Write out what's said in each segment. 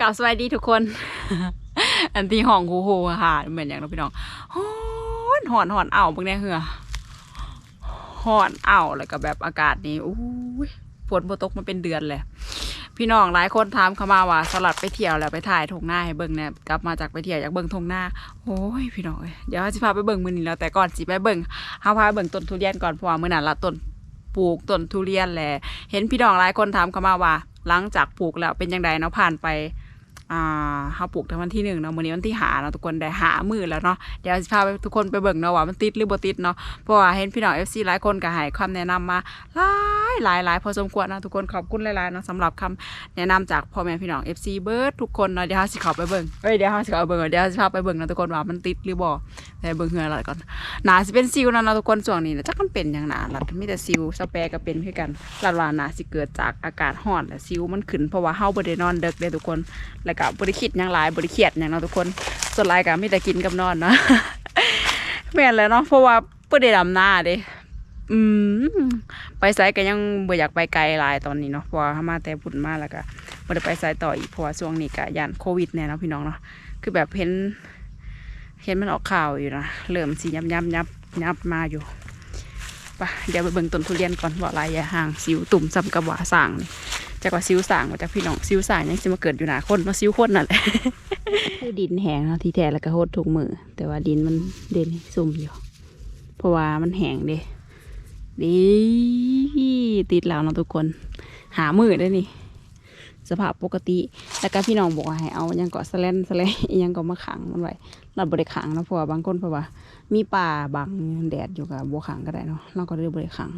กล่าวสวัสดีทุกคน อันที่ห้องฮูฮูค่ะ เหมือนอย่างเราพี่น้องฮ้อนหอนหอนเอาเบิ่งแน่เหือหอนเอาแล้วก็แบบอากาศนี่อู้ยฝนบ่ตกมาเป็นเดือนเลย พี่น้องหลายคนถามเข้ามาว่าสลัดไปเที่ยวแล้วไปถ่ายทงหน้าให้เบิ่งเนี่ยกลับมาจากไปเที่ยวอยากเบิ่งทงหน้าโอ้ยพี่น้องเดี๋ยวสิพาไปเบิ่งมือนี้แล้วแต่ก่อนสิไปเบิ่งเฮาพาไปเบิ่งต้นทุเรียนก่อนเพราะว่ามื้อนั้นละต้นปลูกต้นทุเรียนแหละเห็นพี่น้องหลายคนถามเข้ามาว่าหลังจากปลูกแล้วเป็นยังไงเนาะผ่านไป อ่าเฮาปลูกทั้งวันที่หนึ่งเนาะมื้อนี้วันที่หาเนาะทุกคนได้หามือแล้วเนาะเดี๋ยวสิพาทุกคนไปเบิ่งเนาะว่ามันติดหรือบ่ติดเนาะเพราะว่าเห็นพี่น้อง FC หลายคนก็ให้คำแนะนำมาหลายหลายหลายพอสมควรเนาะทุกคนขอบคุณหลายๆเนาะสำหรับคำแนะนำจากพ่อแม่พี่น้อง FC เบิร์ดทุกคนเนาะเดี๋ยวเฮาสิเข้าไปเบิ่งเอ้ยเดี๋ยวเฮาสิเข้าไปเบิ่งเดี๋ยวสิพาไปเบิ่งเนาะทุกคนว่ามันติดหรือบ่แต่เบิ่งเหือหลายก่อนหนาสิเป็นซิวนะเนาะทุกคนช่วงนี้นะจักมันเป็นหยังหนาลัดมีแต่ซิวสเปรก็เป็นคือกันลัดว่าหนาสิเกิดจากอากาศร้อนและซิวมันขึ้นเพราะว่าเฮาบ่ได้นอนดึกเด้ทุกคนแล้วก็บริคิดยังหลายบริเคียดอย่างเนาะทุกคนส่วนหลายก็มีแต่กินกับนอนเนาะแม่นแหล้วเนาะเพราะว่าบ่ได้ดำหน้าเด้อืมไปไสก็ยังบ่อยากไปไกลหลายตอนนี้เนาะเพราะว่ามาแต่พุ่นมาแล้วก็บ่ได้ไปไสต่ออีกเพราะว่าช่วงนี้ก็ย่านโควิดแน่เนาะพี่น้องเนาะคือแบบเห็นเห็นมันออกข่าวอยู่นะเริ่มสิยับยับยับยับมาอยู่ ปะเดี๋ยวไปเบิ่งต้นทุเรียนก่อนว่าลายยาห่างสิวตุ่มซำกับหวาสร้างนี่จากว่าซิวสางมาจากพี่น้องซิวสางยังจะมาเกิดอยู่หนาคนมาซิวคนนั่นแหละคือดินแห้งที่แท้แล้วก็โหดทุกมือแต่ว่าดินมันเด่นซุ่มอยู่ เพราะว่ามันแห้งเด้ดีติดแล้วนะทุกคน หามือได้นี่สภาพปกติ แล้วก็พี่น้องบอกว่าให้เอายังเกาะสแลนสแลนยังก็มาขังมันไว้เราบริขังนะเพราะว่าบางคนเพราะว่า มีป่าบังแดดอยู่กับบัวขังก็ได้เนาะเราก็เลยบริขัง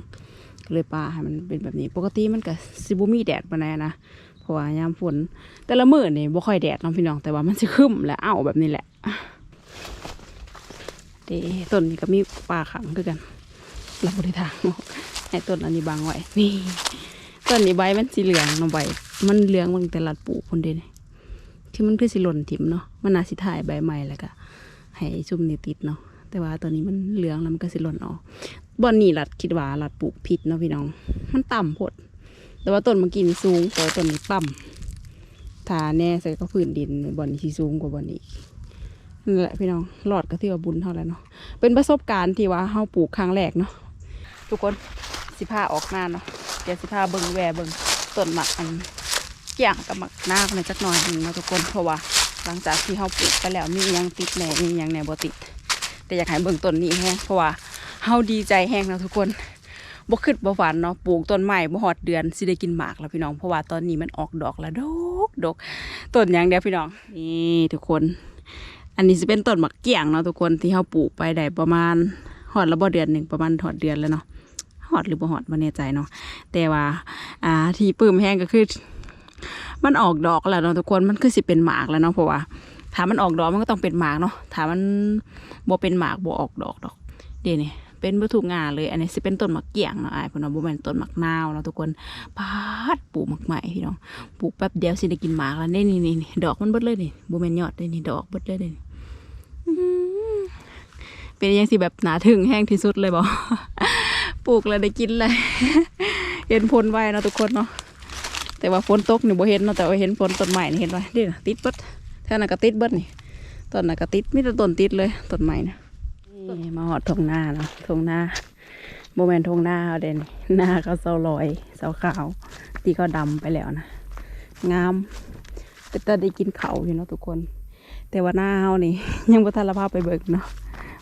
เลยปลาให้มันเป็นแบบนี้ ปกติมันก็สิบุมีแดดปาแนใดนะเพราะว่ายามฝนแต่ละมื้อนี่บ่ค่อยแดดน้องพี่น้องแต่ว่ามันสิครึ้มและอ้าวแบบนี้แหละเดต้นนี้ก็มีปลาขังคือกันเราบริทางออกให้ต้นอันนี้บังไว้นี่ต้นนี้ใบมันสีเหลืองเนาะใบมันเหลืองมันแต่ลัดปลูกคนเดียวที่มันคือสิหล่นถิ่มเนาะมันน่าสิถ่ายใบใหม่แล้วก็ให้ซุ่มนี่ติดเนาะ แต่ว่าตัวนี้มันเหลืองแล้วมันก็สิหล่นออกบอนนี่ลัดคิดว่าลัดปลูกผิดเนาะพี่น้อง มันต่ำโพด แต่ว่าต้นมื่อกี้นี่สูงแต่ว่าต้นนี้ต่ำถ้าแน่ใส่ก็พื้นดินบอนนี้สิสูงกว่าบอนนี้นั่นแหละพี่น้องหลอดก็ที่ว่าบุญเท่าแล้วเนาะเป็นประสบการณ์ที่ว่าเฮาปลูกครั้งแรกเนาะทุกคนสิพาออกหน้าเนาะเดี๋ยวสิพาเบิ่งแวเบิ่งต้นหมักอันเกี่ยงกับหมักนาคในจักหน่อยหนึงเนาะทุกคนเพราะว่าหลังจากที่เฮาปลูกไปแล้วมีอิหยังติดแหน่มีอิหยังแหน่บ่ติด แต่อยากให้เบิ่งต้นนี้แฮงเพราะว่าเฮาดีใจแห้งแล้วทุกคนบ่คิดบ่ฝันเนาะปลูกต้นไม้บ่ฮอดเดือนสิได้กินหมากแล้วพี่น้องเพราะว่าตอนนี้มันออกดอกแล้วดกดกต้นหยังเดียวพี่น้องนี่ทุกคน อันนี้สิเป็นต้นหมักเกี้ยงเนาะทุกคนที่เฮาปลูกไปได้ประมาณฮอดแล้วบ่เดือนหนึ่งประมาณฮอดเดือนแล้วเนาะฮอดหรือบ่ฮอดบ่แน่ใจเนาะแต่ว่า อ่าที่ปื้มแห้งก็คือ มันออกดอกแล้วเนาะทุกคนมันคือสิเป็นหมากแล้วเนาะเพราะว่า ถ้ามันออกดอกมันก็ต้องเป็นหมากเนาะถ้ามันบ่เป็นหมากบ่ออกดอกดอก เดี๋ยวนี่เป็นวัตถุงานเลย อันนี้สิเป็นต้นหมักเกี่ยงเนาะไอ้พิ่นว่าบ่แม่นต้นหมักนาวเนาะทุกคนปาดปลูกหมักใหม่พี่น้องปลูกแป๊บเดียวสิได้กินหมากแล้วนี่นี่นี่นี่ดอกมันเบิดเลยนี่บ่แม่นยอดเลยนี่ดอกเบิดเลยนี่เป็นยังสิแบบหนาถึงแห้งที่สุดเลยบ่ปลูกแล้วได้กินเลยเห็นผลไวเนาะทุกคนเนาะแต่ว่าฝนตกหนี่บ่เห็นเนาะแต่ว่าเห็นฝนต้นใหม่นี่เห็นไว้นี่ติดเบิด แท่นั้นก็ติดเบิดนี่ต้นน่ะก็ติดมีแต่ต้นติดเลยต้นใหม่นะนี่มาหอดทงหน้าเนาะทงหน้าโมเมนทงหน้าเอาเด่นหน้าเขาเสาลอยเสาขาวที่เขาดำไปแล้วนะงามแต่ตาได้กินเขาอยู่เนาะทุกคน แต่ว่าหน้าเฮานี่ ยังบ่ทันละภาพไปเบิกเนาะ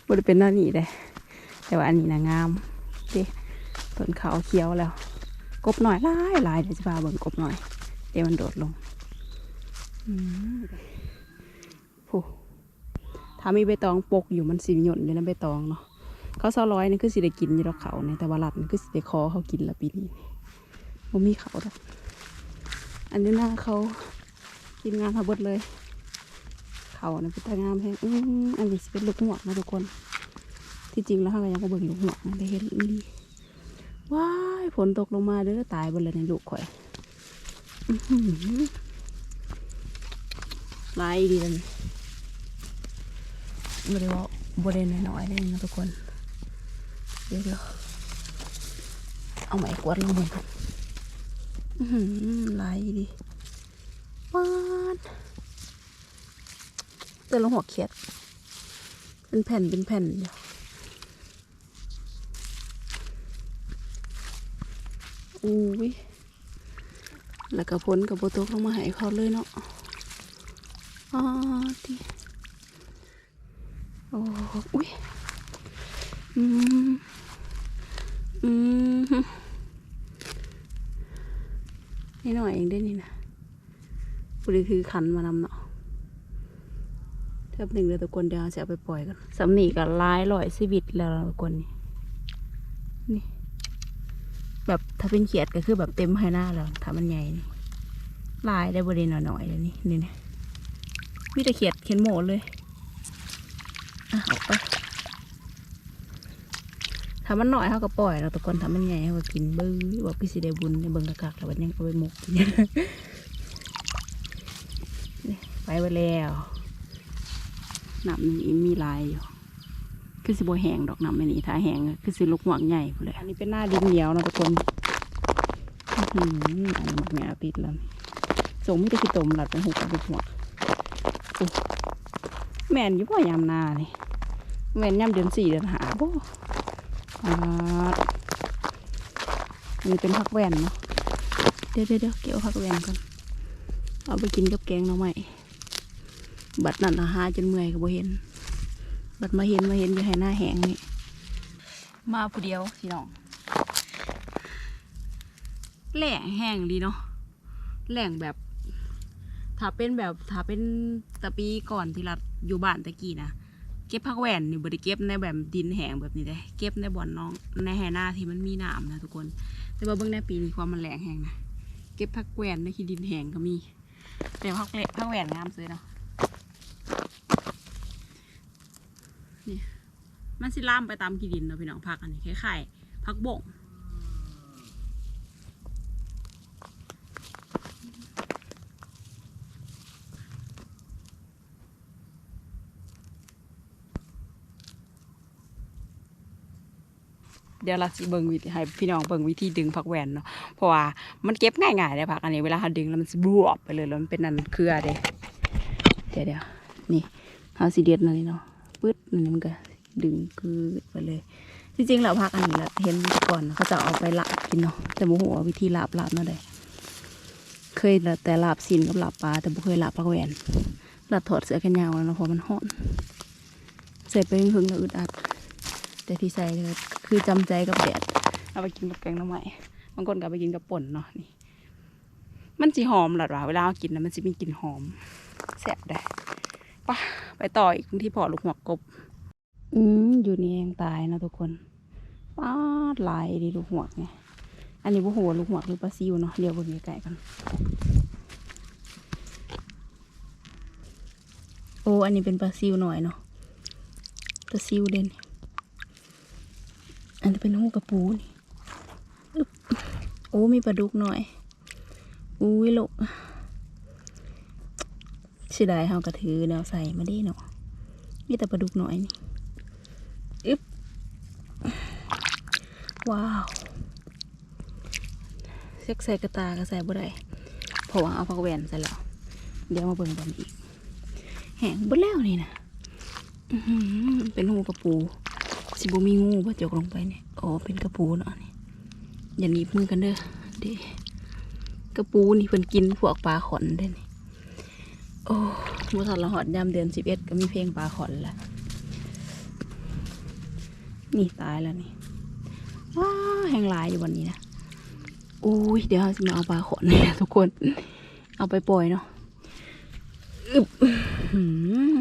บ่ได้เป็นหน้านี่เลยแต่ว่าอันนี้นะงามดิต้นเขาวเขียวแล้ว กบหน่อยลายลายเดี๋ยวจะพาเบิ่งกบหน่อย เดี๋ยวมันโดดลงอืม ถ้ามีใบตองปกอยู่มันสีหย่นอยู่นะใบตองเนาะเขาเศร้าร้อยนี่คือสิได้กินอยู่ดอกเขาเนี่ยแต่ว่าลัดนี่คือสิได้คอเขากินละปีนี้บ่มีเขาดอกอันนี้หน้าเขาทีมงานเขาเบิดเลย เขาเนี่ยเป็นตางามแฮงอืมอันนี้เป็นลูกหัวนะทุกคน ที่จริงแล้วเขาก็ยังก็เบิ่งลูกหัวนะได้เห็นอีหลีว้ายฝนตกลงมาเด้อตายบนเลยในลูกข่อยอื้อหือลายดีเลย ไม่ได้ว่าบริเวณน้อยๆเลยนะทุกคน เดี๋ยวเดี๋ยวเอาไม้กวาดลงมือก่อนไหลายดีโวานเจอลงหัวเขียด เป็นแผ่นเป็นแผ่นอยู่อุ้ยแล้วก็พ้นกับโบโตกลงมาหายเขาเลยเนาะอ๋อที่ อ้อุ้ยอืมอืมนี่หน่อยเองได้นี่นะบุรีคือขันมานำเนาะแทบหนึ่งเลยทุกคนเดียวจะเอาไปปล่อยกันสำนีกับลายลอยชีวิตแล้วทุกคนนี่นี่ แบบถ้าเป็นเขียดก็คือแบบเต็มให้หน้าแล้วถ้ามันใหญ่นี่ลายได้บริเวณหน่อยๆเลยนี่นี่นะมีแต่เขียดเขียนโหมดเลย ไปถ้ามันหน่อยเขาก็ปล่อยเราตะกอนถ้ามันใหญ่เขาก็กินเบิ้งบอกพี่สิได้บุญในเบิ้งกะกักแล้ววันยังเอาไปหมกไปไว้แล้วน้ำนี่มีลายอยู่คือสิบแหงดอกน้ำไม่นี่ถ้าแหงคือสิลูกหวงใหญ่พู้เลยอันนี้เป็นหน้าดินเหนียวนะทุกคนอื้อหืออันนี้มักแง่ติดแล้วส่งไมแต่ได้ขี้ตมหลัดเป็นหูกับเป็นหัวแม่นอยู่บ่ยามหนานี่ แม่นยามเดือนสี่เดือนหาบ่นนี้เป็นผักแวนเนาะเดี๋ยวเดี๋ยวเดี๋ยวเกี่ยวผักแวนก่อนเอาไปกินกับแกงน่อไม้บัดนั้นอาหาจนเมื่อยก็บ่เห็น บัดมาเห็นมาเห็นอยู่ให้หน้าแหงนี่ มาผู้เดียวพี่น้อง แหล่งแห้งดีเนาะ แหล่งแบบ ถ้าเป็นแบบถ้าเป็นตะปีก่อนที่เราอยู่บ้านตะกี้นะ ก็บผักแหวนนี่บริเก็บในแบบดินแห้งแบบนี้เลยเก็บในบ่อนน้องในแห่หน้าที่มันมีน้ำนะทุกคน แต่ว่าเบื้องในปีนี้ความมันแหลงแห้งนะเก็บผักแหวนในที่ดินแห้งก็มีแต่ผักเละผักแหวนงามเลยเนาะมันสิล่ามไปตามกีดินเนาะพี่น้องผักอันนี้คล้ายๆผักบ่ง เดี๋ยวเราสิเบิ่งวิธีให้พี่น้องเบิ่งวิธีดึงผักแหวนเนาะเพราะว่ามันเก็บง่ายๆเลยผักอันนี้เวลาเราดึงแล้วมันสิบวบไปเลยแล้วมันเป็นนันเครือเด้เดี๋ยวเดี๋ยวนี่เอาสีเด็ดหน่อยเนาะปึ๊ดอันนี้มันก็ดึงคือไปเลยจริงๆแล้วพักอันนี้แหละเห็นก่อนเขาจะเอาไปลาบกินเนาะแต่โมโหวิธีลาบลาบเนาะได้เคยแต่ลาบสินกับลาบปลาแต่บ่เคยลาบปลาแหวนลาบถอดเสื้อแขนยาวแล้วเพราะมันฮ้อนใส่ไปหึงแล้วอึดอัด แต่ที่ใส่ก็คือจำใจกับแดดเอาไปกินกับแกงหน้ำไม้บางคนก็เอาไปกินกับป่นเนาะนี่ มันจีหอมหลัดว่าเวลาเอากินนะมันจะมีกลิ่นหอมแซ่บได้ปะไปต่ออีกที่พอลูกหัวกบ อืมอยู่นี่เองตายนะทุกคนป้าดลายดีลูกหัวกไงอันนี้บ่หัวาลูกหัวกหรือปลาซิวเนาะเดี๋ยวเบิ่งใกล้ๆกันโอ้อันนี้เป็นปลาซิวหน่อยเนาะปลาซิวเด่น อันนี้เป็นหูกระปูนี่โอ้มีปลาดุกหน่อย อุ้ยลูกเสียดายเฮากระถือแนวใส่มาได้เนาะมีแต่ปลาดุกหน่อยนี่อึ๊บว้าวเซ็กใส่กระตาก็ใส่บ่ได้เพราะว่าเอาผักแหวนใส่แล้วเดี๋ยวมาเบิ่งบอลอีก แห้งบ่แล้วนี่นะเป็นหูกระปู สิบ่มีงูบ่จกลงไปเนี่ยอ๋อเป็นกระปูเนาะนี่อย่าหนีบมือกันเด้อเด้กระปูนี่เพิ่นกินพวกปลาขอนได้นี่โอ้บ่ทันละหอดยามเดือน11ก็มีเพลงปลาขอนละนี่ตายแล้วนี่ว้าแห้งลายอยู่วันนี้นะอุ้ยเดี๋ยวเราจะมาเอาปลาขอนนี่แหละทุกคน เอาไปปล่อยเนาะอึบหืม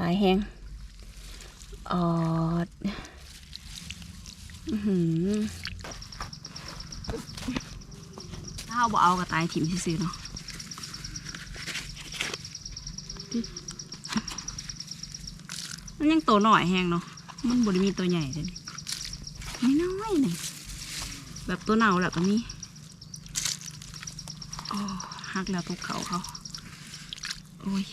ลายแห้ง ออดอื้อหือถ้าเอาบ่เอาก็ตายถิ่มซื่อเนาะมันยังโตหน่อยแห้งเนาะ มันบริมีตัวใหญ่เลยนี่น้อยๆหนึ่งแบบตัวเน่าแหละก็มีโอ้หักแล้วตกเขาเขา โอ้ย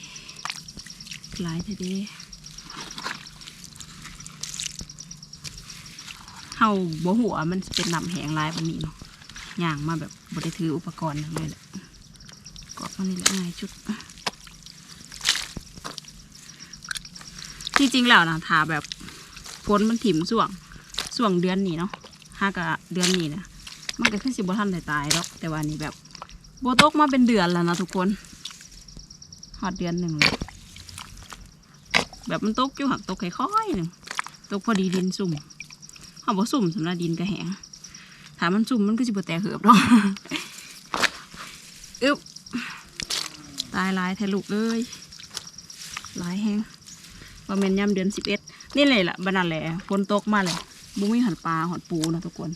หลายทีเดีเฮาบ่หัวมันเป็นน้ำแหงลายแบบนี้เนาะย่างมาแบบบริถืออุปกรณ์ทั้งเลยแหละกอบมันนี่แหละง่ายจุดที่จริงแล้วนะถาแบบพ้นมันถิ่มส่วงส่วงเดือนนี้เนาะห้ากะเดือนนี้นะมันก็ขึ้นสิบ่ทันได้ตายหรอกแต่ว่านี่แบบโบตกมาเป็นเดือนแล้วนะทุกคนหอดเดือนหนึ่งเลยแบบมันตกอยู่หักตกค่อยๆหนึ่งตกพอดีดินสุ่ม เขาบอกสุ่มสำหรับดินกระแหงถามมันสุ่มมันก็สิบ่แตกเหือบหรอกอึ๊บตายลายแทลูกเอ้ยลายแห้งว่าแม่นย่ำเดือนสิบเอ็ดนี่เลยล่ะบรรนันแหละฝนตกมาเลยบูมีหันปลาหอดปูนะทุกคน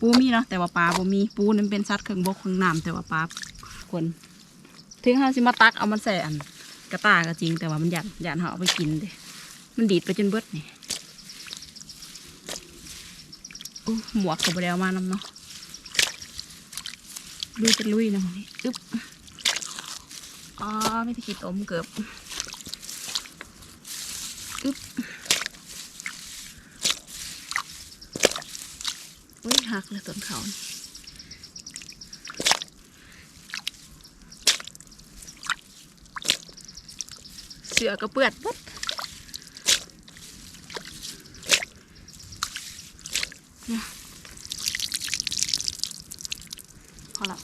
ปูมีเนาะแต่ว่าปลาบ่มีปูนั่นเป็นสัตว์เครื่องบกเครื่องน้ำแต่ว่าปลาคนถึงห้าสิมาตักเอามันใส่อันกระตาก็จริงแต่ว่ามันหยันหยันเขาเอาไปกินเด้มันดีดไปจนเบิดนี่อู้ หมวกกับบเดเอามานำเนาะลุยจะลุยนะนี่อึ๊บอ๋อไม่ได้คิดอมเกือบอึ๊บอุ้ยหักเลยต้นเขาเสือกระเปือดปุ๊บเนี่ย พอละ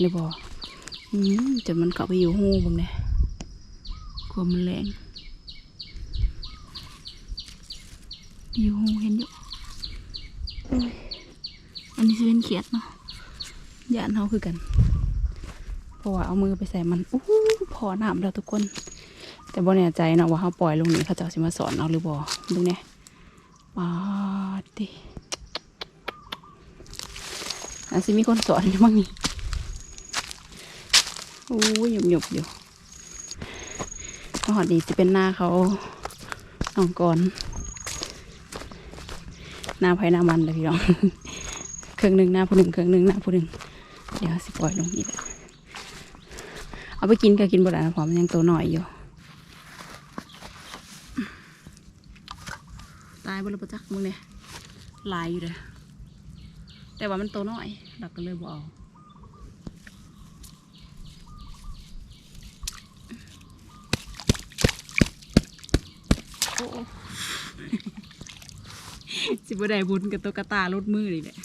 เลยบอกอืมจนมันเข้าไปอยู่หูผมเนี่ยกลัวมันแรงอยู่หูเห็นอยู่อุ้ยอันนี้จะเป็นเขียดเนาะยานเขาคือกัน เพราะว่าเอามือไปใส่มันอู้หูพอน้ำแล้วทุกคน แต่บ่แน่ใจนะว่าเขาปล่อยลงนี้เขาจะสิมาสอนเอาหรือบ่ดูเนี่ยปาดดิ อันสิมีคนสอนอยู่บ้างนี่โอ้ยหยุบหยุบอยู่ก็หอดดีจะเป็นหน้าเขาน้องก่อน หน้าไผ่หน้ามันเลยพี่น้องเครื่องหนึ่งหน้าผู้หนึ่งเครื่องหนึ่งหน้าผู้หนึ่งเดี๋ยวสิปล่อยลงอีกแล้วเอาไปกินก็กินบ่ได้นะพราะมันยังตัวหน่อยอยู่ตายบนระเบิดจักมึงเนี่ยลายอยู่เลย แต่ว่ามันโตน้อยเราก็เลยบอกโอ้สิบได้บุญกับตัวกระตารถมือนี่แหละ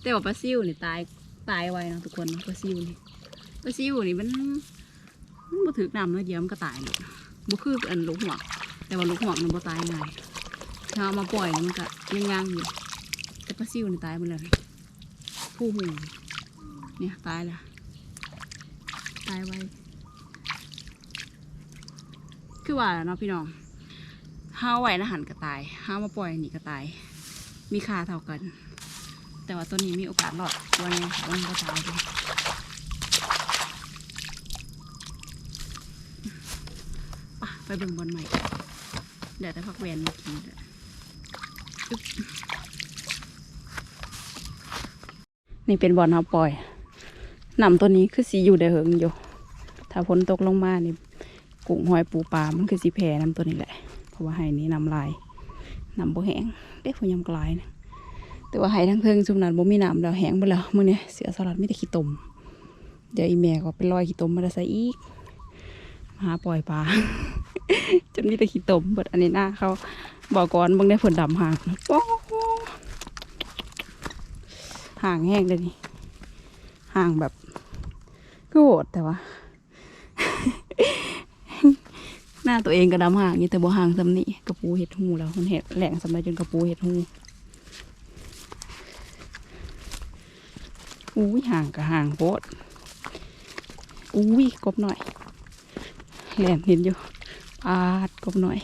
แต่ว่าปลาซิวนี่ตายตายไวเนาะทุกคนปลาซิวนี่ปลาซิวนี่มันมันบ่ถือน้ำเนาะเดี๋ยวมันก็ตายเลยบ่คืออันลูกหัวแต่ว่าลูกหัวมันบ่ตายง่ายถ้าเอามาปล่อยมันก็ยังย่างอยู่แต่ปลาซิวนี่ตายหมดเลย ผู้หูเนี่ยตายละตายไวคือว่าเนาะพี่น้องห้าไวนะหันกระตายห้ามาปล่อยหนีกระตาย มีค่าเท่ากัน แต่ว่าตัวนี้มีโอกาสรอดตัวนี้มันก็ตายเลยอะไปเบิ่งบอลใหม่เดี๋ยวแต่พักแวนมากินแหละอึ๊บ นี่เป็นบ่อลเฮาปล่อยนำตัวนี้คือสีอยู่ได้เหิงอยู่ ถ้าฝนตกลงมานี่กุ้งหอยปูปลา มันคือสีแพรน้ำตัวนี้แหละ เพราะว่าไห้นี้น้ำลายน้ำบ่แห้งเด็กพยำกลายนะแต่ว่าไห้ทั้งเทิงซุมนั้นบ่มีน้ำแล้วแห้งไปแล้วมื้อนี้เสือสลัดไมีแต่ขี้ตม เดี๋ยวอีแม่ก็ไปลอยขี้ตมมาได้ใส่อีกมาหาปล่อยปลาจนมีแต่ขี้ตมเบิดอันนี้หน้าเขาบอกก่อนเบิ่งได้ผลดำห่างป๊อก ห่างแห้งเลยนี่ห่างแบบก็โหดแต่ว่า หน้าตัวเองก็ดำห่างนี่แต่บ่ห่างสำนี่กระปูเห็ดหูแล้วมันเห็ดแหลงสำได้จนกระปูเห็ดหูอุ้ยห่างกับห่างโพดอุ้ยกบหน่อยแหลมเห็นอยู่ปาดกบหน่อย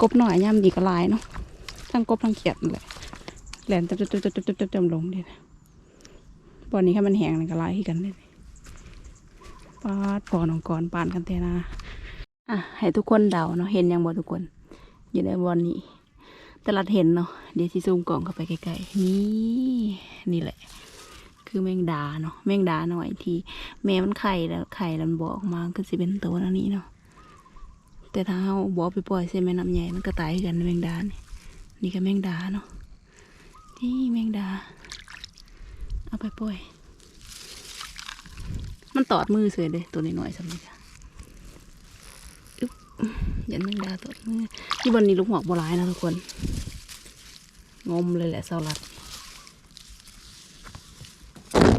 กบหน่อยย่ำดีก็ลายเนาะทั้งกบทั้งเขียดนั่นแหละแหลมจำจำจำจำจำจำจำลงเดีนะบอนนี้ให้มันแห้งเลยก็ลายคือกันเลยปาดปอนองกรปานกันเทนาอะให้ทุกคนเดาเนาะเห็นยังบ่ทุกคน อยู่ในบอนนี้แต่ละเห็นเนาะเดี๋ยวที่ซูมกล่องเข้าไปใกล้ๆนี่นี่แหละ คือแมงดาเนาะแมงดาหน่อยที่แม่มันไข่แล้วไข่แล้วบอกออกมาก็สิเป็นตัวอันนี้เนาะ แต่ถ้าเราบอไปปล่อยใส่แม่น้ำใหญ่มันก็ตายกันแมงดานี่นี่ก็แมงดาเนาะนี่แมงดา เอาไปปล่อย มันตอดมือเสือเลยตัวน้อยๆสำนี้ค่ะอึ๊บยันแมงดาตอดมือที่บนนี้ลูกหัวกโบราณนะทุกคน งมเลยแหละสาลัด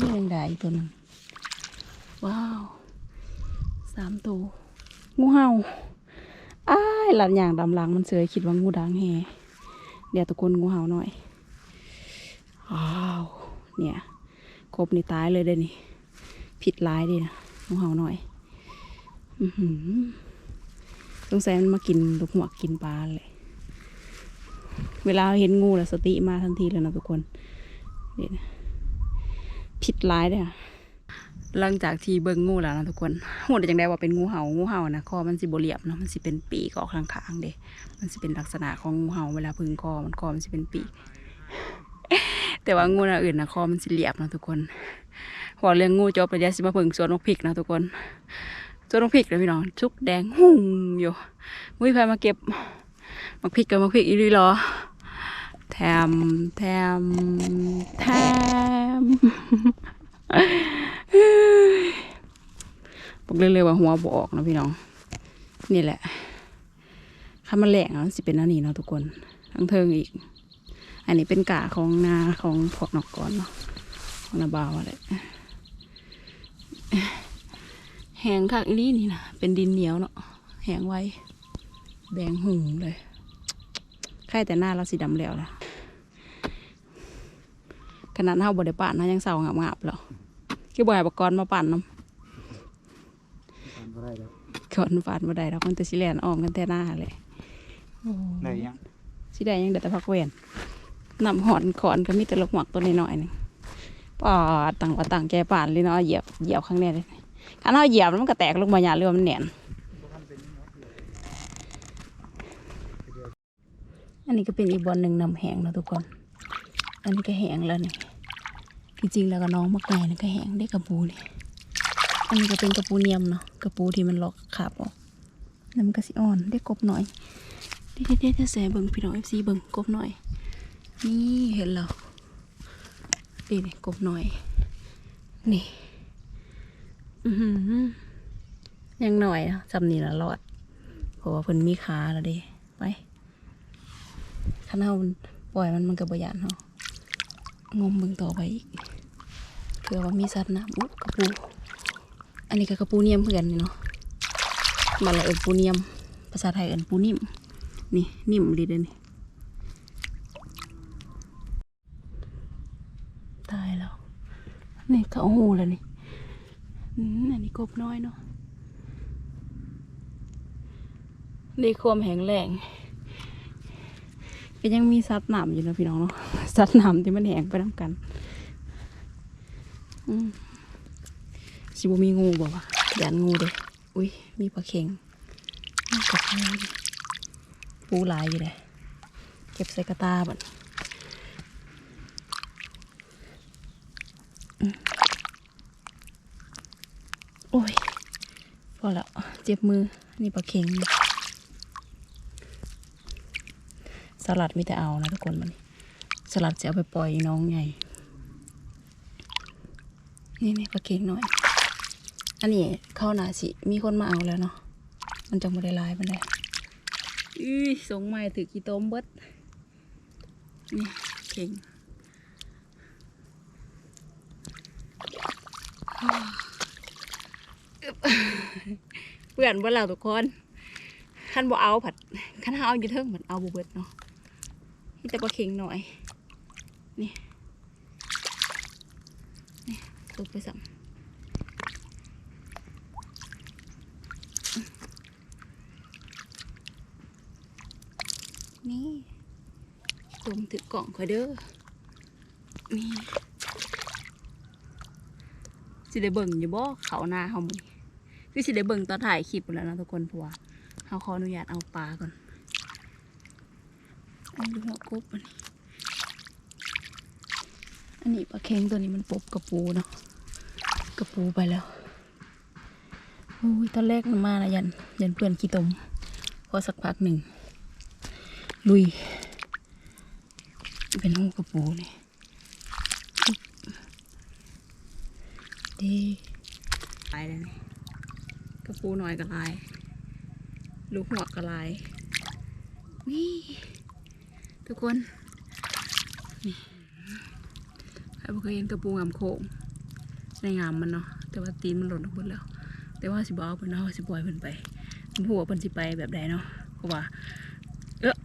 นี่แมงดาอีกตัวหนึงว้าวสามตัวงูเห่า ลัดอย่างดำหลังมันเสือคิดว่างูดังแฮเดี๋ยวตะโกนงูเห่าหน่อยว้าวเนี่ยครบนี่ตายเลยเด้นี่ผิดร้ายดินะงูเห่าหน่อย อือหือสงสัยมันมากินลูกหัวกกินปลาเลย เวลาเห็นงูแล้วสติมาทันทีเลยนะทุกคนนี่นะผิดร้ายเด้อ หลังจากที่เบิ่งงูแล้วนะทุกคนหูได้จังได้ว่าเป็นงูเห่างูเห่านะคอมันสิบเรียบเนาะมันสิเป็นปีกออกข้างๆเด้มันสิเป็นลักษณะของงูเห่าเวลาพึ่งคอมันคอมันสิเป็นปีก แต่ว่างูอื่นนะคอมันสิเรียบนะทุกคนพอเรื่องงูจบไปเดี๋ยวสิมาเพิ่งสวนนกพริกนะทุกคนสวนนกพริกเลยพี่น้องชุกแดงหุ่งอยู่มุ้ยพายมาเก็บมักพริกกับมักพริกอีหลีรอแถมแถมแถม บอกเลยเลยว่าหัวบออกนะพี่น้อง นี่แหละถ้ามันแหลงมันสิเป็นอันนี้เนาะทุกคน ทั้งเทิงอีก อันนี้เป็นกาของนาของพวกนอกก่อนเนาะของนาบาวอะไรแหงคักอีหลีนี่นะเป็นดินเหนียวเนาะแหงไว้แดงหุงเลยใครแต่หน้าเราสีดำแล้วล่ะขนาดเฮาบ่ได้ป่านนะยังเศร้างับงับๆแล้ วคือบ่ให้ปกรณ์มาปั่นน้ทำก็ได้แล้วำก่อนฝาดบ่ได้เราคนแต่สิแลนออมกันแต่หน้าเลยได้ยังสิได้ยังเด็ดแต่พักเวนนำหอนขอนก็มีแต่ลูกหมวกตัวน้อยๆหนึงปอดต่างว่าต่างแกป่านเลยเนาะเหยียบเหยียบข้างในเลยถ้าเราเหยียบแล้วมันก็แตกลงมาหยาเรือมันแหนนอันนี้ก็เป็นอีกบอลหนึ่งนำแหงเนาะทุกคน อันนี้ก็แหงแล้วนี่ จริงๆแล้วก็น้องมักไก่นี่ก็แห้งได้กระปูนี่อันนี้ก็เป็นกระปูเนียมเนาะกระปูที่มันลอกขาบออกแล้วมันก็สิอ่อนได้กบหน่อยเด็ดเด็ดจะแสเบิ่งพี่น้องเอฟซีเบิ่งกบหน่อย นี่เห็นแล้วดีนี่กบหน่อย นี่ อือยังหน่อยนะจำนี่ละรอดเพราะว่าเพิ่นมีขาแล้วเด้ไปคันเฮามันปล่อยมันมันก็บ่ยานเฮา งมเบิ่งต่อไปอีกเผื่อว่ามีสัตว์น้ำอุ๊กระปู อันนี้ก็กระปูเนียมเพื่อนนี่เนาะบ้านเราเอิ้นปูเนียม ภาษาไทยเอินปูนิ่ม นี่นิ่มดีเด้นี่ตายแล้ว นี่เขาหูแล้วนี่อันนี้กบน้อยเนาะนี่ความแข็งแรง ก็ยังมีซัดหนามอยู่นะพี่น้องเนาะซัดหนามที่มันแหงไปน้ำกันสิบมีงูบอกว่ายันงูเด้ อุ้ย มีปลาเข็งปลาเข็งปูหลายอยู่เลยเก็บใส่กระตาบัดอืมโอ้ย พอแล้ว เจ็บมือ นี่ปลาเค็งส ลัดมีแต่เอานะทุกคนมันสลัดจะเอาไปปล่อยน้องใหญ่ นี่นี่ปลาเค็งหน่อย อันนี้เข้าหนาสิ มีคนมาเอาแล้วเนาะ มันจะไม่ได้ลายมันได้อุ้ยสงใหม่ถือกี่ต้มเบิด นี่เข่งเปื่อนบ่แล้วทุกคนขั้นบ่เอาผัดขั้นเอาอยู่เทิงเหมือนเอาบ่เบิดเนาะ นี่แต่ปลาเข่งหน่อย นี่นี่ตกไปสัมนี่รวมถือกล่องคอยเด้อ นี่สิได้เบิ่งอยู่บ่เขาหน้าเฮามือคือสิได้เบิ่งตอนถ่ายคลิปแล้วนะทุกคนเพราะว่าเฮาขออนุญาตเอาปลาก่อน อันนี้หัวกบอันนี้อันนี้ปลาเค็งตัวนี้มันปบกระปูเนาะกระปูไปแล้วโอ้ยตอนแรกมันมานะยันยันเพื่อนขี้ตมพอสักพักหนึ่งลุย เป็นหูกระปูนี่ดีลายเลยกระปูหน่อยก็ลาย ลูกหัวก็ลาย นี่ ทุกคน นี่ใครบ่เคยเห็นกระปูงามโขงในงามมันเนาะ แต่ว่าตีนมันหล่นออกหมดแล้ว แต่ว่าสิบเอาเพิ่นเนาะสิปล่อยเพิ่นไปมันหัวเพิ่นสิไปแบบใดเนาะเพราะว่า เออ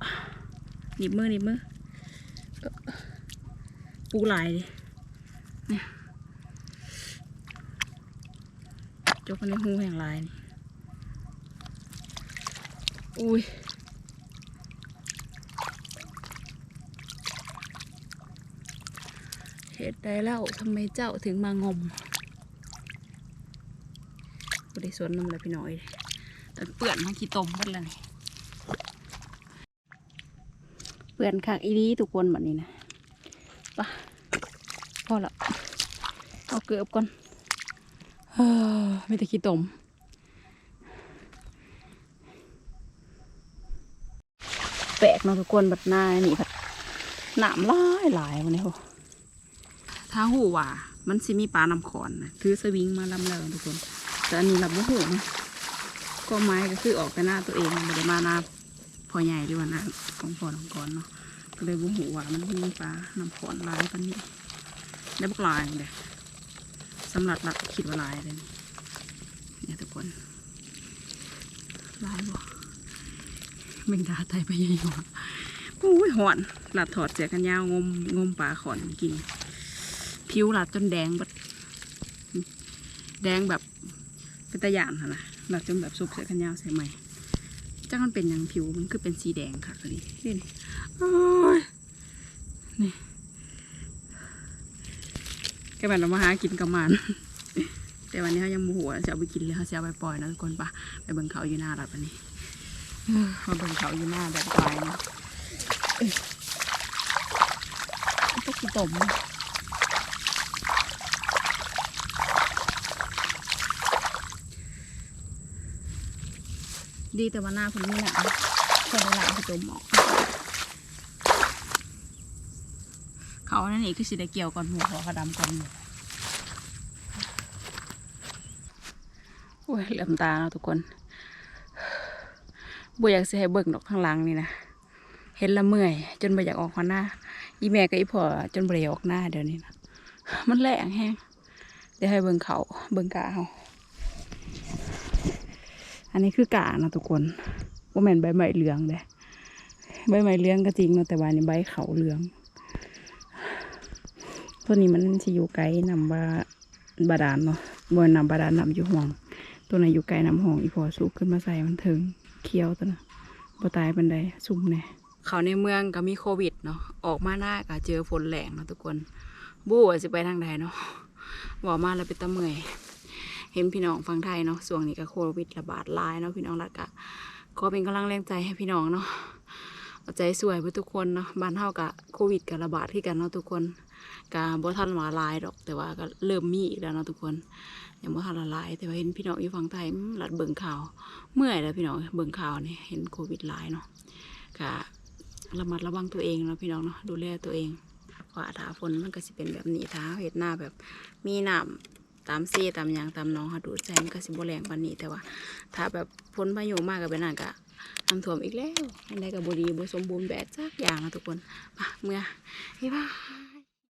หนีบมือหนีบมือปูหลายดิเนี่ยจกกันในหูแห่งลายนี่อุ้ย เหตุใดเล่าทำไมเจ้าถึงมางมบริสนน้ำเลยพี่น้อยแต่เปื่อนมาขี้ตมหมดแล้วนี่เปื่อนคักอีนี้ทุกคนแบบนี้นะไปะพอละเอาเกือบก่อนเฮ้อไม่แต่ขี้ตมแปลกเนาะทุกคนบัดหน้านี่ผัดหนามลายหลายวันนี้โห ถ้าหูว่า มันสิมีปลาน้ำขอนนะถือสวิงมาลำแล้วทุกคน แต่อันนี้รับว่าหูนะก็ไม้ก็คือออกแต่หน้าตัวเองไม่ได้มาหน้าพอใหญ่หรือว่าน้าของพอน้ำก่อนเนาะก็เลยว่าหูว่ามันมีปลาน้ำขอนลายปันนี้ได้บกลายเลยสำหรับหลักคิดว่าลายเลยเนี่ยทุกคนลายบ่เม่งดาไทยไปยังอยู่อุ้ยหอนหลัดถอดเสียกันยาวงมงมปลาขอนกิน ผิวหลัดจนแดงแบบแดงแบบเป็นตะยานค่ะนะหลัดจนแบบสุกเสียกันยาวใส่ใหม่จ้ามันเป็นอย่างผิวมันคือเป็นสีแดงค่ะคือนี่นี่โอ้ยนี่แกแบบเรามาหากินกับมันแต่วันนี้เขายังโมโหจะเอาไปกินเลยเขาจะเอาไปปล่อยนะทุกคนปะไปเบิ่งเขาอยู่หน้าหลับอันนี้มาเบิ่งเขาอยู่หน้าแบบปลายนะเอ้ยพวกขี้ตม ดีแต่ว่าหน้าผมนี่แหละคนละลายจมออกเขานั่นเองคือสิได้เกี่ยวก่อนหมูขอเขาดำก่อนหมูโอ้ยเหลื่อมตาเนาทุกคนบ่อยากสิให้เบิ่งดอกข้างหลังนี่นะเห็นละเมื่อย จนบ่อยากออกหัวหน้า อีแม่กับอีพ่อจนบ่ได้ออกหน้าเดี๋ยวนี้นะมันแรงแห้งเดี๋ยวให้เบิ่งเขาเบิ่งกาเขา อันนี้คือกานะทุกคนว่าแม่นใบไม้เหลืองเด้ใบไม้เหลืองก็จริงนะแต่ว่านี่ใบเขาเหลือง ตัวนี้มันสิอยู่ไกลนำว่าบาดาลเนาะบนนำบาดาลนำอยู่ห่วง ตัวไหนอยู่ไกลนำห่วงอีพอสูบขึ้นมาใส่มันถึงเคี้ยวตัวนะบ่ตายเป็นไดซุ่มแน่เขาในเมืองก็มีโควิดเนาะออกมาหน้าก็เจอฝนแหลงเนาะทุกคนบู้ว่าสิไปทางใดเนาะบอกมาแล้วเป็นตะเมื่อย เห็นพี่น้องฟังไทยเนาะช่วงนี้ก็โควิดระบาดลายเนาะพี่น้องรักะขอเป็นกำลังแรงใจให้พี่น้องเนาะเอาใจสวยเพื่อทุกคนเนาะบ้านเฮากะโควิดกับระบาดที่กันเนาะทุกคนกะบ่ทันว่าลายดอก แต่ว่าก็เริ่มมีอีกแล้วเนาะทุกคนยังบ่ทันละลาย แต่ว่าเห็นพี่น้องอยู่ฝั่งไทยหลัดเบิ่งข่าว เมื่อยแล้วพี่น้องเบิ่งข่าวนี่เห็นโควิดลายเนาะกะระมัดระวังตัวเองเนาะพี่น้องเนาะดูแลตัวเองว่าถ้าฝนมันก็สิเป็นแบบนี้ถ้าเฮ็ดหน้าแบบมีน้ำ ตามซีตามยางตามน้องค่ะดูใจมันก็สิบแรงปานนี้แต่ว่า ถ้าแบบพ้นพายุมากกับเป็นนั่นก็น้ำท่วมอีกแล้วอันใดก็บ่ดีบ่สมบูรณ์แบบจักอย่างนะทุกคนมาเมื่อบ๊ายบา